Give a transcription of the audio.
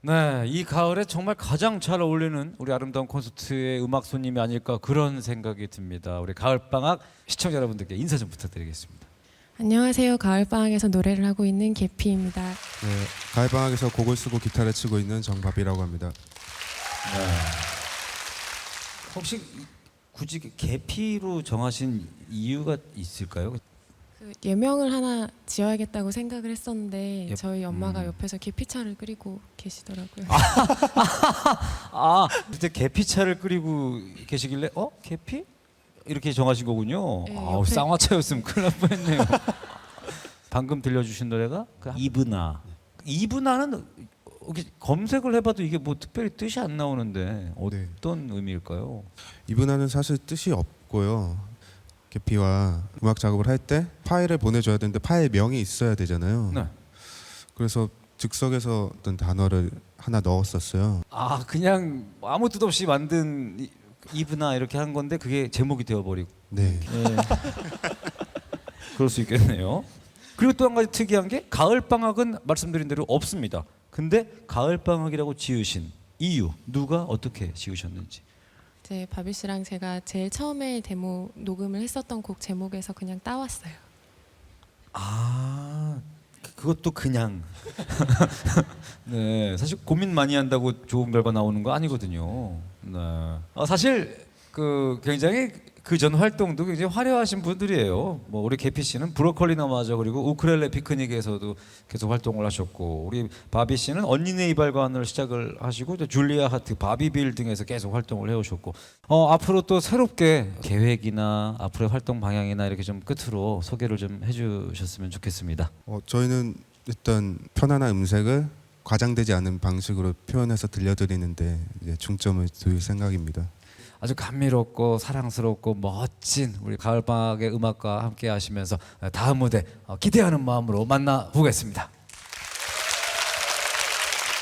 네, 이 가을에 정말 가장 잘 어울리는 우리 아름다운 콘서트의 음악 손님이 아닐까 그런 생각이 듭니다. 우리 가을 방학 시청자 여러분들께 인사 좀 부탁드리겠습니다. 안녕하세요. 가을방학에서 노래를 하고 있는 개피입니다. 네, 가을방학에서 곡을 쓰고 기타를 치고 있는 정밥이라고 합니다. 혹시 굳이 개피로 정하신 이유가 있을까요? 그 예명을 하나 지어야겠다고 생각을 했었는데 예, 저희 엄마가 음. 옆에서 개피차를 끓이고 계시더라고요. 아, 그때 개피차를 끓이고 계시길래 어 개피 이렇게 정하신 거군요. 네, 아우 옆에- 쌍화차였으면 큰일 날 뻔했네요. 방금 들려주신 노래가 그 이브나. 이브나는 검색을 해봐도 이게 뭐 특별히 뜻이 안 나오는데 네. 어떤 의미일까요? 이분화는 사실 뜻이 없고요. 개피와 음악 작업을 할 때 파일을 보내줘야 되는데 파일 명이 있어야 되잖아요. 네. 그래서 즉석에서 어떤 단어를 하나 넣었었어요. 아 그냥 아무 뜻 없이 만든 이- 이브나 이렇게 한 건데 그게 제목이 되어버리고. 네. 네. 그럴 수 있겠네요. 그리고 또 한 가지 특이한 게 가을 방학은 말씀드린 대로 없습니다. 근데 가을 방학이라고 지으신 이유 누가 어떻게 지으셨는지. 이제 바비 씨랑 제가 제일 처음에 데모 녹음을 했었던 곡 제목에서 그냥 따왔어요. 아 그- 그것도 그냥. 네 사실 고민 많이 한다고 좋은 결과 나오는 거 아니거든요. 네. 아, 사실 그 굉장히 그 전 활동도 굉장히 화려하신 분들이에요. 뭐 우리 개피 씨는 브로콜리 너마저 그리고 우크렐레 피크닉에서도 계속 활동을 하셨고 우리 바비 씨는 언니네 이발관을 시작을 하시고 또 줄리아 하트, 바비빌 등에서 계속 활동을 해오셨고 어, 앞으로 또 새롭게 계획이나 앞으로의 활동 방향이나 이렇게 좀 끝으로 소개를 좀 해주셨으면 좋겠습니다. 어, 저희는 일단 편안한 음색을 과장되지 않은 방식으로 표현해서 들려드리는데 이제 중점을 둘 생각입니다. 아주 감미롭고 사랑스럽고 멋진 우리 가을방학의 음악과 함께 하시면서 다음 무대 어, 기대하는 마음으로 만나 보겠습니다.